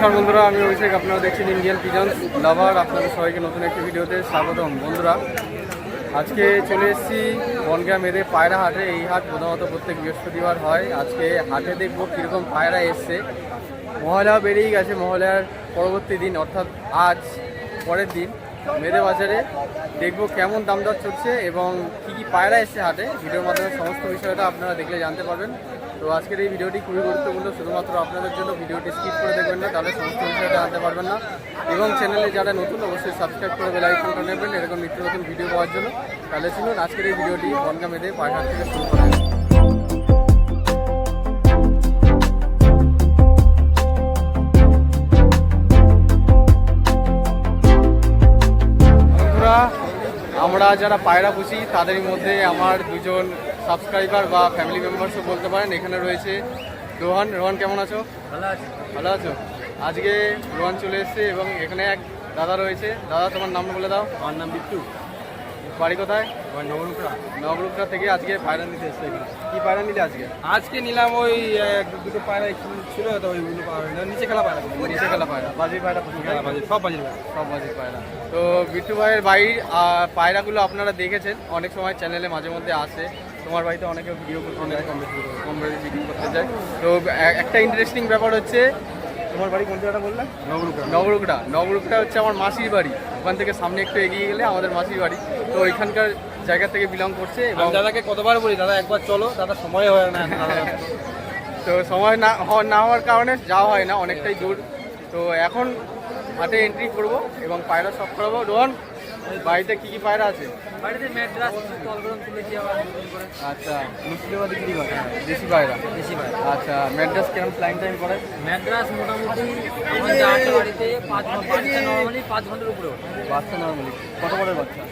নমস্কার বন্ধুরা, আমি অভিষেক, আপনারা দেখছেন ইন্ডিয়ান পিজন্স লাভার আপনাদের সবাইকে নতুন একটি ভিডিওতে স্বাগতম। বন্ধুরা, আজকে চলে এসেছি বনগা মেদে পায়রা হাটে। এই হাট প্রধানত প্রত্যেক বৃহস্পতিবার হয়। আজকে হাটে দেখব কীরকম পায়রা এসছে। মহলা বেরিয়ে গেছে। মহলার পরবর্তী দিন, অর্থাৎ আজ পরের দিন মেদে বাজারে দেখব কেমন দাম দর চলছে এবং কী কী পায়রা এসছে হাটে। ভিডিওর মাধ্যমে সমস্ত বিষয়টা আপনারা দেখলে জানতে পারবেন। তো আজকের এই ভিডিওটি খুবই গুরুত্বপূর্ণ। শুধুমাত্র আপনাদের জন্য ভিডিওটি স্কিপ করে দেখবেন না, তাহলে সমস্ত বিষয়টা জানতে পারবেন না। এবং চ্যানেলে যারা নতুন, অবশ্যই সাবস্ক্রাইব করে বেল আইকনটা নেবেন এরকম নিত্য নতুন ভিডিও পাওয়ার জন্য। তাহলে শুনুন আজকের এই ভিডিওটি বনগা মেদে পায়রা থেকে শুরু করা আমরা যারা পায়রা পুষি, তাদের মধ্যে আমার দুজন সাবস্ক্রাইবার বা ফ্যামিলি মেম্বার্সও বলতে পারেন। এখানে রয়েছে রোহান। রোহান কেমন আছো? ভালো আছে। ভালো আছো? আজকে রোহান চলে এসেছে এবং এখানে এক দাদা রয়েছে। দাদা তোমার নাম বলে দাও। আমার নাম বিট্টু। বাড়ি কোথায়? আমার নবরূপরা। থেকে আজকে পায়রা নিতে এসছে কি পায়রা নিলে আজকে? আজকে নিলাম ওই দুটো পায়রা ছিল তো ওইগুলো না নিচে খেলা পায়রা নিচে খেলা পায়রা। বাজির পায়রা খেলা বাজে সব বাজে পায়রা। সব বাজির পায়রা। তো বিট্টু ভাইয়ের বাড়ির পায়রাগুলো আপনারা দেখেছেন। অনেক সময় চ্যানেলে মাঝে মধ্যে আসে। তোমার বাড়িতে অনেকে ভিডিও করতে যায় কম বেশি কম বেশি ভিডিও করতে যায়। তো একটা ইন্টারেস্টিং ব্যাপার হচ্ছে তোমার বাড়ি কোন জায়গাটা বললে? নবরূপরা নবরুকটা নবরুকটা হচ্ছে আমার মাসির বাড়ি। ওখান থেকে সামনে একটু এগিয়ে গেলে আমাদের মাসির বাড়ি। তো ওইখানকার জায়গা থেকে বিলং করছে এবং দাদাকে কতবার বলি দাদা একবার চলো দাদা সময় হয় না তো সময় না না হওয়ার কারণে যাওয়া হয় না অনেকটাই দূর। তো এখন হাটে এন্ট্রি করব এবং পায়রা সব করাবো। রোহন বাড়িতে কি কি পায়রা আছে? বাড়িতে ম্যাড্রাস তলগরম তুলেছি আবার আচ্ছা মুর্শিদাবাদে কি করে দেশি পায়রা। বেশি পায়রা। আচ্ছা ম্যাড্রাস কেমন ফ্লাইং টাইম করে? ম্যাড্রাস মোটামুটি আমার যা আছে বাড়িতে পাঁচ বাচ্চা নর্মালি পাঁচ ঘণ্টার উপরে ওঠে। বাচ্চা নর্মালি কত বড় বাচ্চা?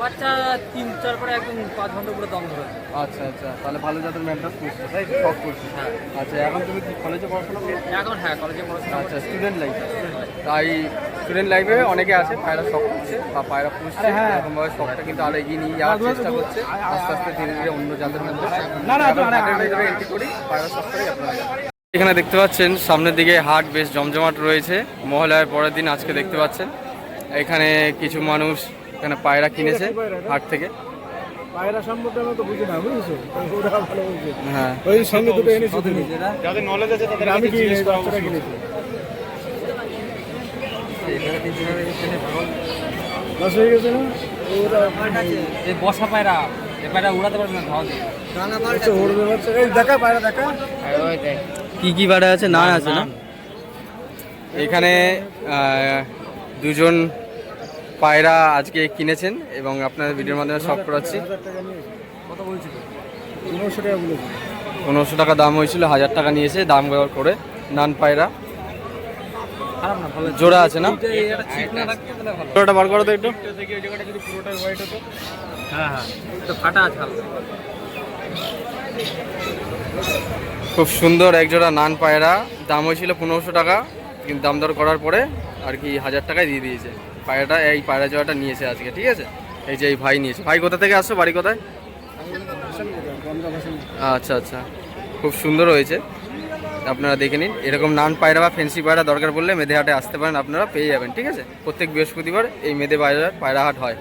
বাচ্চা তিন চার পরে একদম পাঁচ ঘণ্টার উপরে দম ধরে। আচ্ছা আচ্ছা তাহলে ভালো জাতের ম্যাড্রাস করছে তাই শখ করছে। হ্যাঁ। আচ্ছা এখন তুমি কি কলেজে পড়াশোনা করছ? এখন হ্যাঁ কলেজে পড়াশোনা আচ্ছা স্টুডেন্ট লাইফ তাই স্টুডেন্ট লাইফে অনেকে আছে পায়রা শখ করছে বা পায়রা পুষছে। এরকমভাবে শখটা কিন্তু আরও এগিয়ে নিয়ে যাওয়ার চেষ্টা করছে। আস্তে আস্তে ধীরে ধীরে অন্য জাতের মধ্যে এন্ট্রি করি পায়রা শখ আপনারা এখানে দেখতে পাচ্ছেন সামনের দিকে হাট বেশ জমজমাট রয়েছে। মহলায় পরের দিন আজকে দেখতে পাচ্ছেন। এখানে কিছু মানুষ এখানে পায়রা কিনেছে হাট থেকে। পায়রা সম্পর্কে আমি তো বুঝি না বুঝেছ? ওরা ভালো বুঝে। হ্যাঁ। ওই সঙ্গে দুটো এনেছি যাদের নলেজ আছে তাদের আমি কি বাচ্চাটা কিনেছি। দশ হয়ে গেছে না? এই বসা পায়রা এই পায়রা উড়াতে পারবে না আচ্ছা, এই দেখা পায়রা দেখা। কি কি পায়রা আছে? না আছে না? এখানে দুজন পায়রা আজকে কিনেছেন এবং আপনার ভিডিওর মাধ্যমে সব করাচ্ছি। পনেরোশো টাকা দাম হয়েছিল হাজার টাকা নিয়েছে দাম করে। নান পায়রা। খারাপ না ভালো জোড়া আছে না? এইটা- এই একটা ছিট না থাকতো তাহলে ভালো। জোড়াটা বার করো তো একটু। হ্যাঁ হ্যাঁ। তো ফাটা আছে খুব সুন্দর এক জোড়া নান পায়রা। দাম হয়েছিল পনেরোশো টাকা কিন্তু দাম দর করার পরে আর কি হাজার টাকায় দিয়ে দিয়েছে। পায়রাটা এই পায়রা জোড়াটা নিয়েছে আজকে ঠিক আছে? এই যে এই ভাই নিয়েছে। ভাই কোথা থেকে আসছো? বাড়ি কোথায়? আচ্ছা আচ্ছা। খুব সুন্দর হয়েছে। আপনারা দেখে নিন। এরকম নান পায়রা বা ফেন্সি পায়রা দরকার পড়লে মেদে হাটে আসতে পারেন আপনারা, পেয়ে যাবেন, ঠিক আছে? প্রত্যেক বৃহস্পতিবার এই বাজার পায়রা হাট হয়।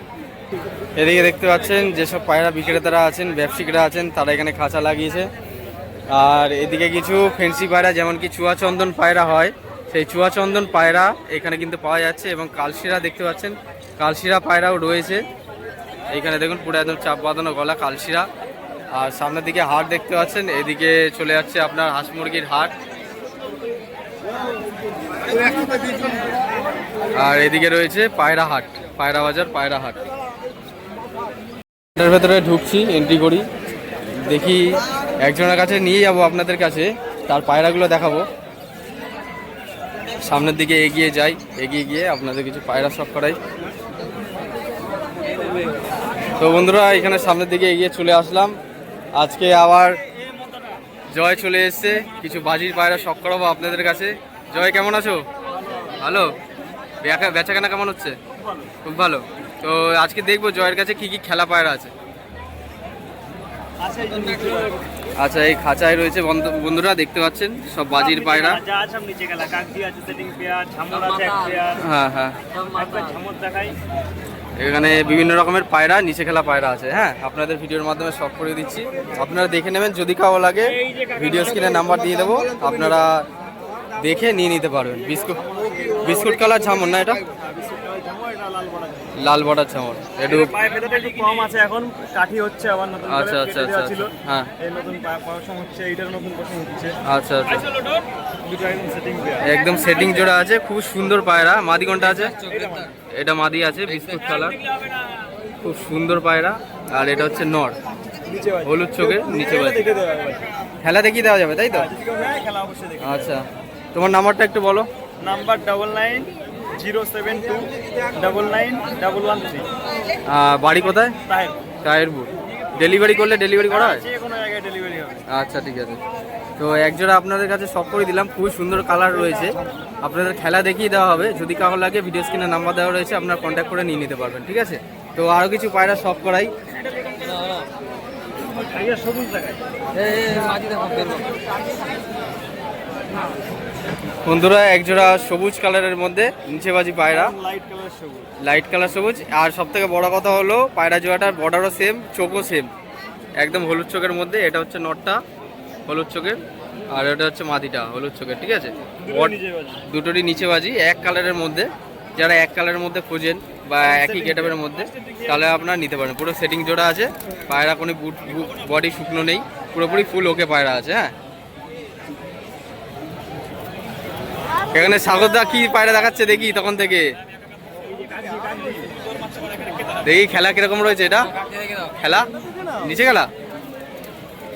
এদিকে দেখতে পাচ্ছেন, যেসব পায়রা বিক্রেতারা আছেন, ব্যবসায়িকরা আছেন, তারা এখানে খাঁচা লাগিয়েছে। আর এদিকে কিছু ফেন্সি পায়রা, যেমন কি চুয়াচন্দন পায়রা হয়, সেই চুয়াচন্দন পায়রা এখানে কিন্তু পাওয়া যাচ্ছে এবং কালশিরা দেখতে পাচ্ছেন, কালশিরা পায়রাও রয়েছে। এইখানে দেখুন, পুরো একদম চাপ বাঁধানো গলা কালশিরা। আর সামনের দিকে হাট দেখতে পাচ্ছেন, এদিকে চলে যাচ্ছে আপনার হাঁস মুরগির হাট। আর এদিকে রয়েছে পায়রা হাট, পায়রা বাজার, পায়রা হাট। এটার ভেতরে ঢুকছি এন্ট্রি করি। দেখি একজনের কাছে নিয়ে যাব আপনাদের কাছে, তার পায়রাগুলো দেখাবো। সামনের দিকে এগিয়ে যাই, এগিয়ে গিয়ে আপনাদের কিছু পায়রা সব করাই। তো বন্ধুরা, এখানে সামনের দিকে এগিয়ে চলে আসলাম। আজকে আবার জয় চলে এসেছে। কিছু বাজির পায়রা শখ করাবো আপনাদের কাছে। জয় কেমন আছো? ভালো? বেচা বেচাকেনা কেমন হচ্ছে? খুব ভালো। তো আজকে দেখব জয়ের কাছে কি কি খেলা পায়রা আছে। আচ্ছা এই খাঁচায় রয়েছে বন্ধু- বন্ধুরা দেখতে পাচ্ছেন সব বাজির পায়রা। হ্যাঁ হ্যাঁ। দেখাই। এখানে বিভিন্ন রকমের পায়রা, নিচে খেলা পায়রা আছে। হ্যাঁ আপনাদের ভিডিওর মাধ্যমে সব করে দিচ্ছি। আপনারা দেখে নেবেন, যদি কাউ লাগে, ভিডিও স্ক্রিনে নাম্বার দিয়ে দেবো। আপনারা দেখে নিয়ে নিতে পারবেন। বিস্কুট বিস্কুট কালার ঝামন না এটা? লাল বড়া বর্ডার ছামন একটু পায়ে ফেদাটা একটু কম আছে এখন কাঠি হচ্ছে আবার নতুন করে আচ্ছা, আচ্ছা, আচ্ছা, ছিল। হ্যাঁ। এই নতুন পশম হচ্ছে এইটার নতুন পশম হচ্ছে। আচ্ছা আচ্ছা। একদম সেটিং জোড়া আছে খুব সুন্দর পায়রা। মাদি কোনটা আছে? এটা মাদি আছে বিস্কুট কালার। খুব সুন্দর পায়রা। আর এটা হচ্ছে নর। নিচে হলুদ চোখে নিচে বাজে। দেখে দেওয়া খেলা দেখিয়ে দেওয়া যাবে তাই তো? দেখে আচ্ছা। তোমার নাম্বারটা একটু বলো। Number double nine zero seven two double nine double one three. বাড়ি কোথায়? তাহের। কায়েরপুর ডেলিভারি করলে ডেলিভারি করা হয়? কোনো জায়গায় ডেলিভারি হবে। আচ্ছা ঠিক আছে। তো একজোড়া আপনাদের কাছে সব করে দিলাম। খুবই সুন্দর কালার রয়েছে। আপনাদের খেলা দেখিয়ে দেওয়া হবে। যদি কারও লাগে ভিডিও স্ক্রিনে নাম্বার দেওয়া রয়েছে আপনারা কন্ট্যাক্ট করে নিয়ে নিতে পারবেন ঠিক আছে? তো আরও কিছু পায়রা সব করাই। সবুজ। বন্ধুরা একজোড়া সবুজ কালারের মধ্যে নিচে বাজি পায়রা লাইট কালার সবুজ। লাইট কালার সবুজ। আর সব থেকে বড় কথা হলো পায়রা জোড়াটার বর্ডারও সেম চোখও সেম একদম হলুদ চোখের মধ্যে এটা হচ্ছে নটটা হলুদ চোখের। আর এটা হচ্ছে মাদিটা হলুদ চোখের ঠিক আছে? দুটোরই নিচে বাজি এক কালারের মধ্যে। যারা এক কালারের মধ্যে খোঁজেন বা একই গেটআপের মধ্যে তাহলে আপনারা নিতে পারেন। পুরো সেটিং জোড়া আছে। পায়রা কোনো বুট বডি শুকনো নেই। পুরোপুরি ফুল ওকে পায়রা আছে হ্যাঁ? এখানে সাগরদা কি পায়রা দেখাচ্ছে দেখি তখন থেকে। দেখি খেলা কীরকম রয়েছে এটা? খেলা? নিচে খেলা?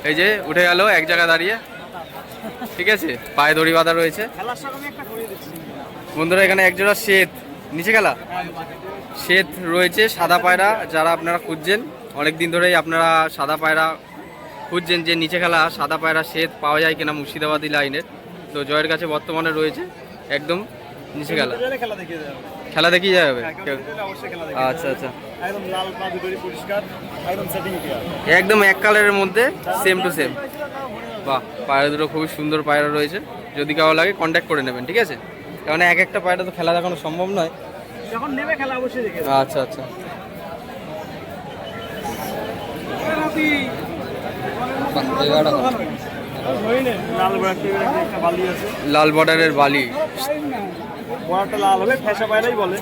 এই যে উঠে গেল এক জায়গায় দাঁড়িয়ে। ঠিক আছে, পায়ে দড়ি বাঁধা রয়েছে। বন্ধুরা, এখানে একজোড়া শ্বেত। নিচে খেলা? শ্বেত রয়েছে, সাদা পায়রা, যারা আপনারা খুঁজছেন অনেক দিন ধরেই আপনারা সাদা পায়রা খুঁজছেন যে নিচে খেলা, সাদা পায়রা, শ্বেত পাওয়া যায় কিনা মুর্শিদাবাদি লাইনের। তো জয়ের কাছে বর্তমানে রয়েছে একদম নিচে খেলা। খেলা দেখিয়ে যাবে হ্যাঁ, কেউ আচ্ছা আচ্ছা। একদম লাল পা দুটোরই পরিষ্কার একদম সেটিং একদম এক কালারের মধ্যে সেম টু সেম বাহ পায়রা দুটো খুবই সুন্দর পায়রা রয়েছে। যদি কারও লাগে কন্ট্যাক্ট করে নেবেন ঠিক আছে? কারণ এক একটা পায়রা তো খেলা দেখানো সম্ভব নয়। যখন নেবে খেলা অবশ্যই দেখে আচ্ছা আচ্ছা। এগারোটা। লাল বালি আছে। লাল বর্ডারের বালি। বড়টা লাল হবে ফ্যাসা পায়রাই বলে।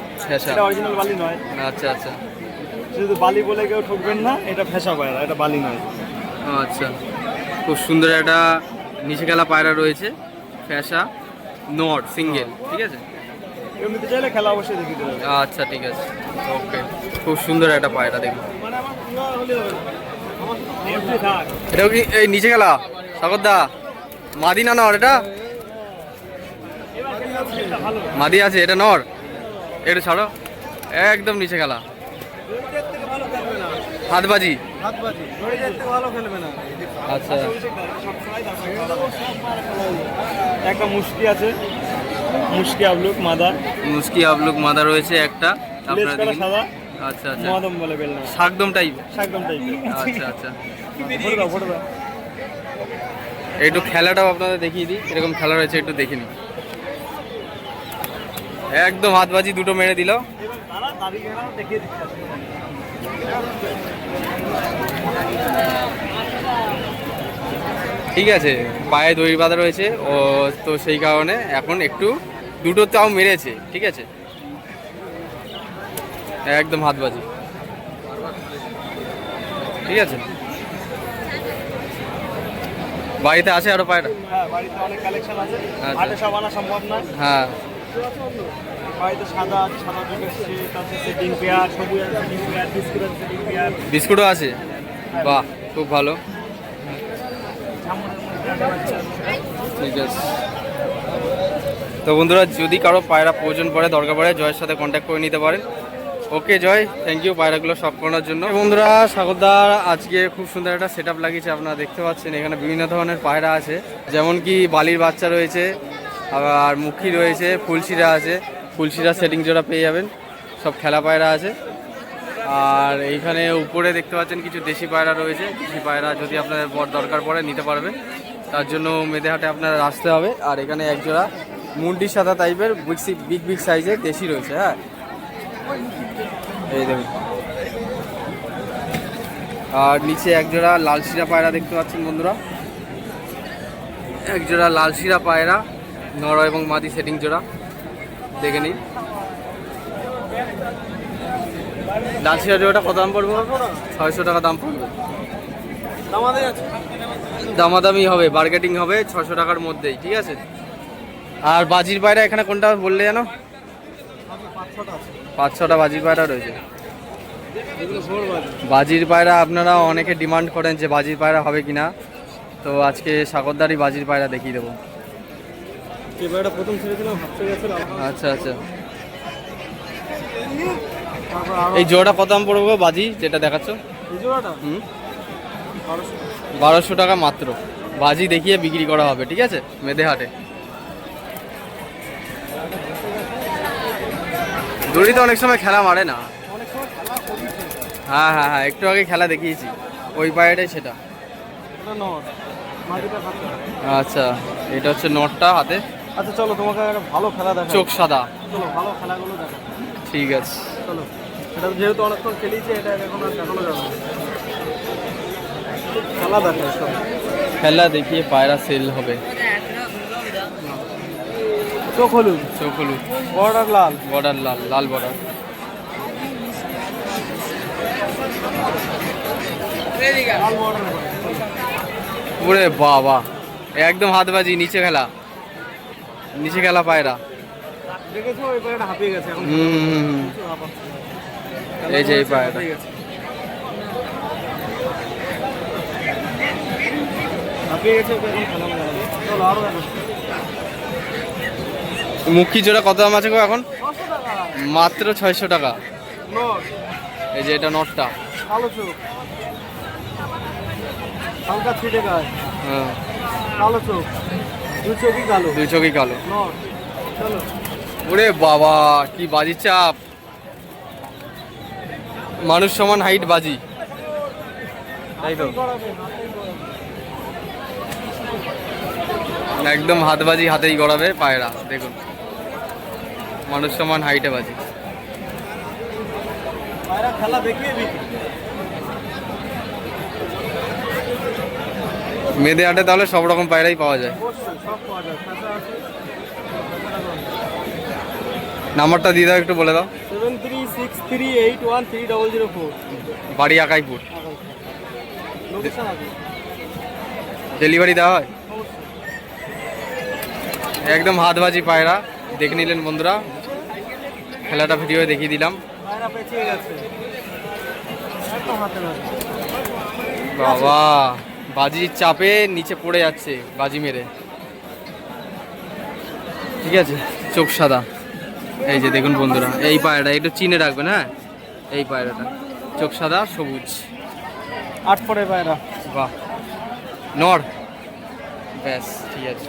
এটা অরিজিনাল বালি নয়। আচ্ছা আচ্ছা। শুধু বালি বলে কেউ ঠকবেন না এটা ফ্যাসা পায়রা এটা বালি নয়। আচ্ছা। খুব সুন্দর একটা নিচে খেলা পায়রা রয়েছে ফ্যাসা নট সিঙ্গেল ঠিক আছে? কেউ নিতে চাইলে খেলা অবশ্যই দেবে আচ্ছা ঠিক আছে। ওকে। খুব সুন্দর একটা পায়রা দেখুন। মানে এটাও কি এই নিচে খেলা সাগরদা মাদি না নর এটা? মাদি আছে এটা নর। এটা ছাড়ো। একদম নিচে খেলা। হাতবাজি। আচ্ছা। একটা মুশকি আছে। মুশকি আবলুক মাদা মুস্কি আবলুক মাদা রয়েছে একটা। আপনারা দেখুন। আচ্ছা আচ্ছা। মদম বলে বেল না শাকদম টাইপ টাইপের আচ্ছা আচ্ছা। একটু খেলাটাও আপনাদের দেখিয়ে দিই। এরকম খেলা রয়েছে, একটু দেখিনি একদম হাতবাজি দুটো মেরে দিল। ঠিক আছে, পায়ে দড়ি বাঁধা রয়েছে। ও তো সেই কারণে এখন একটু দুটো তাও মেরেছে, ঠিক আছে? একদম হাত হাতবাজি। ঠিক আছে? বাড়িতে আছে আরও পায়রা? হ্যাঁ বাড়িতে অনেক কালেকশন আছে। আচ্ছা। হাটে সব আনা সম্ভব না। হ্যাঁ। বাড়িতে সাদা আছে সাদা যুগের আছে সেটিং পেয়ার সবুজ আছে সেটিং পেয়ার বিস্কুট আছে সেটিং পেয়ার বিস্কুটও আছে? বাহ খুব ভালো। ঠিক আছে। তো বন্ধুরা যদি কারও পায়রা প্রয়োজন পড়ে দরকার পড়ে জয়ের সাথে কন্ট্যাক্ট করে নিতে পারেন। ওকে, জয়। থ্যাংক ইউ পায়রাগুলো সব করার জন্য। বন্ধুরা সাগরদার আজকে খুব সুন্দর একটা সেট লাগিয়েছে, আপনারা দেখতে পাচ্ছেন। এখানে বিভিন্ন ধরনের পায়রা আছে, যেমন কি বালির বাচ্চা রয়েছে, আবার মুখী রয়েছে, ফুলশিরা আছে। ফুলশিরা সেটিং জোড়া পেয়ে যাবেন। সব খেলা পায়রা আছে। আর এইখানে উপরে দেখতে পাচ্ছেন কিছু দেশি পায়রা রয়েছে। দেশি পায়রা যদি আপনাদের বর দরকার পড়ে, নিতে পারবে। তার জন্য মেদেহাটে আপনারা আসতে হবে। আর এখানে একজোড়া মুন্ডি সাদা টাইপের বিগ বিগ সাইজের দেশি রয়েছে হ্যাঁ। এই দেখুন। আর নিচে একজোড়া লাল শিরা পায়রা দেখতে পাচ্ছেন বন্ধুরা। একজোড়া লাল শিরা পায়রা, নর এবং মাদি সেটিং জোড়া। দেখে নিন। লাল শিরা জোড়াটা কত দাম পড়বে? ছয়শো টাকা দাম পড়বে। দামাদামি হবে বার্গেটিং হবে ছশো টাকার মধ্যেই, ঠিক আছে? আর বাজির পায়রা এখানে কোনটা বললে জানো? পাঁচ ছটা বাজির পায়রা রয়েছে। বাজির পায়রা আপনারা অনেকে ডিমান্ড করেন যে বাজির পায়রা হবে কিনা। তো আজকে সাগরদারি বাজির পায়রা দেখিয়ে দেবো। আচ্ছা আচ্ছা। এই জোড়াটা কত দাম পড়বে বাজি, যেটা দেখাচ্ছ? বারোশো টাকা মাত্র। বাজি দেখিয়ে বিক্রি করা হবে, ঠিক আছে? মেদেহাটে দড়ি তো অনেক সময় খেলা মারে না। হ্যাঁ হ্যাঁ হ্যাঁ একটু আগে খেলা দেখিয়েছি। ওই পায়েটাই সেটা। আচ্ছা এটা হচ্ছে নটটা হাতে। আচ্ছা চলো তোমাকে একটা ভালো খেলা দেখা চোখ সাদা। চলো ভালো খেলাগুলো দেখা ঠিক আছে। চলো এটা যেহেতু অনেকক্ষণ খেলিয়েছি এটা এখন আর দেখানো যাবে খেলা দেখা খেলা দেখিয়ে পায়রা সেল হবে। চোখ হলুদ? চোখ হলুদ। বর্ডার লাল? বর্ডার লাল লাল বর্ডার। ওরে বাবা একদম হাত বাজি নিচে খেলা। নিচে খেলা পায়রা। এই যে এই পায়রাটা। হাঁপিয়ে গেছে। হাঁপিয়ে গেছে ওকে এখন খেলা মজা লাগে। চলো আরও দেখো মুখি জোড়া কত দাম আছে গো এখন? মাত্র ছয়শো টাকা। এই যে এটা নটটা। হ্যাঁ। চোখই কালো। দুই চোখই কালো। ওরে বাবা কি বাজি চাপ। মানুষ সমান হাইট বাজি। তাই তো। একদম হাত বাজি হাতেই গড়াবে পায়রা দেখুন। মানুষ সমান হাইটে বাজি। খেলা দেখিয়ে মেয়েদের হাটে তাহলে সব রকম পায়রাই পাওয়া যায়। নাম্বারটা দিয়ে দাও একটু বলে দাও। বাড়ি আকাইপুর। ডেলিভারি দেওয়া হয়? একদম হাত হাতবাজি পায়রা। দেখে নিলেন বন্ধুরা। খেলাটা ভিডিও দেখিয়ে দিলাম। বাবা বাজির চাপে নিচে পড়ে যাচ্ছে বাজি মেরে। ঠিক আছে চোখ সাদা। এই যে দেখুন বন্ধুরা এই পায়রাটা একটু চিনে রাখবেন হ্যাঁ? এই পায়রাটা চোখ সাদা সবুজ। আট পরে পায়রা। বাহ। নর ব্যাস ঠিক আছে।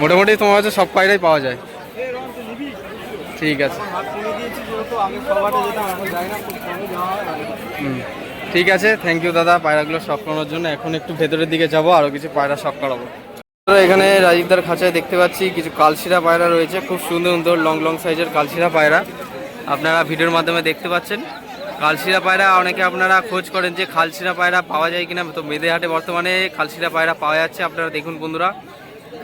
মোটামুটি তোমার কাছে সব পায়রাই পাওয়া যায়। ঠিক আছে। ঠিক আছে থ্যাংক ইউ দাদা, পায়রাগুলো শখ করানোর জন্য। এখন একটু ভেতরের দিকে যাব আরও কিছু পায়রা শখ করাবো। এখানে রাজীবদার খাঁচায় দেখতে পাচ্ছি, কিছু কালশিরা পায়রা রয়েছে, খুব সুন্দর সুন্দর লং লং সাইজের কালশিরা পায়রা। আপনারা ভিডিওর মাধ্যমে দেখতে পাচ্ছেন। কালশিরা পায়রা, অনেকে আপনারা খোঁজ করেন যে খালশিরা পায়রা পাওয়া যায় কিনা। তো মেদেহাটে বর্তমানে খালশিরা পায়রা পাওয়া যাচ্ছে, আপনারা দেখুন বন্ধুরা।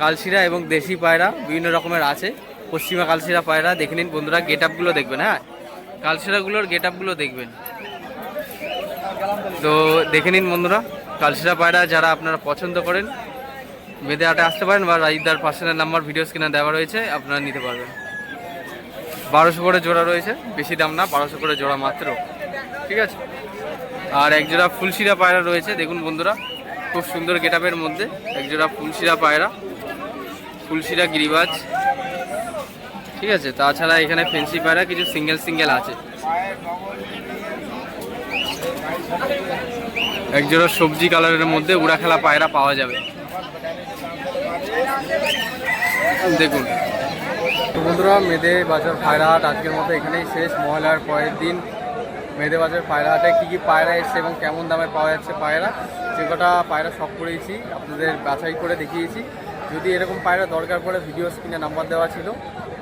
কালশিরা এবং দেশি পায়রা বিভিন্ন রকমের আছে। পশ্চিমা কালশিরা পায়রা দেখে নিন বন্ধুরা গেট আপগুলো দেখবেন হ্যাঁ? কালশিরাগুলোর গেট আপগুলো দেখবেন। তো দেখে নিন বন্ধুরা, কালশিরা পায়রা যারা আপনারা পছন্দ করেন, বেঁধে আটে আসতে পারেন বা রাজদার পার্সোনাল নাম্বার ভিডিও স্ক্রিনে দেওয়া রয়েছে, আপনারা নিতে পারবেন। বারোশো করে জোড়া রয়েছে, বেশি দাম না, বারোশো করে জোড়া মাত্র, ঠিক আছে? আর এক জোড়া ফুলশিরা পায়রা রয়েছে, দেখুন বন্ধুরা, খুব সুন্দর গেটআপের মধ্যে, এক জোড়া ফুলশিরা পায়রা, ফুলশিরা গিরিবাজ ঠিক আছে, তাছাড়া এখানে ফেন্সি পায়রা, কিছু সিঙ্গেল সিঙ্গেল আছে। একজোড়া সবজি কালারের মধ্যে উড়া খেলা পায়রা পাওয়া যাবে। দেখুন। বন্ধুরা, মেদে বাজার পায়রা হাট আজকের মতো এখানেই শেষ। মহলার পরের দিন মেদে বাজার পায়রা হাটে কী কী পায়রা এসছে এবং কেমন দামে পাওয়া যাচ্ছে পায়রা, যে কটা পায়রা শখ করেছি, আপনাদের বাছাই করে দেখিয়েছি। যদি এরকম পায়রা দরকার পড়ে ভিডিও স্ক্রিনে নাম্বার দেওয়া ছিল।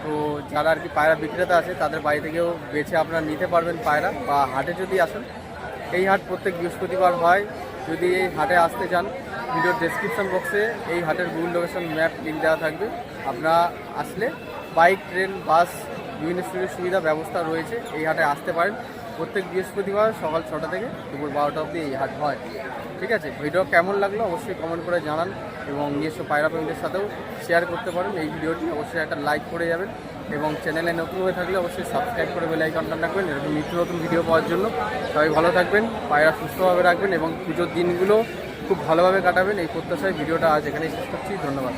তো যারা আর কি পায়রা বিক্রেতা আছে, তাদের বাড়ি থেকেও বেছে আপনারা নিতে পারবেন পায়রা বা হাটে যদি আসেন। এই হাট প্রত্যেক বৃহস্পতিবার হয়। যদি এই হাটে আসতে চান, ভিডিওর ডেসক্রিপশন বক্সে এই হাটের গুগল লোকেশন ম্যাপ লিঙ্ক দেওয়া থাকবে। আপনারা আসলে বাইক ট্রেন বাস বিভিন্ন সুযোগ সুবিধা ব্যবস্থা রয়েছে। এই হাটে আসতে পারেন। প্রত্যেক বৃহস্পতিবার সকাল ছটা থেকে দুপুর বারোটা অবধি এই হাট হয়। ঠিক আছে? ভিডিও কেমন লাগল অবশ্যই কমেন্ট করে জানান এবং নিজস্ব পায়রা প্রেমীদের সাথেও শেয়ার করতে পারেন। এই ভিডিওটি অবশ্যই একটা লাইক করে যাবেন এবং চ্যানেলে নতুন হয়ে থাকলে অবশ্যই সাবস্ক্রাইব করে বেল আইকনটা রাখবেন। এরকম নিত্য নতুন ভিডিও পাওয়ার জন্য সবাই ভালো থাকবেন, পায়রা সুস্থভাবে রাখবেন এবং পুজোর দিনগুলো খুব ভালোভাবে কাটাবেন। এই প্রত্যাশায় ভিডিওটা আজ এখানেই শেষ করছি। ধন্যবাদ।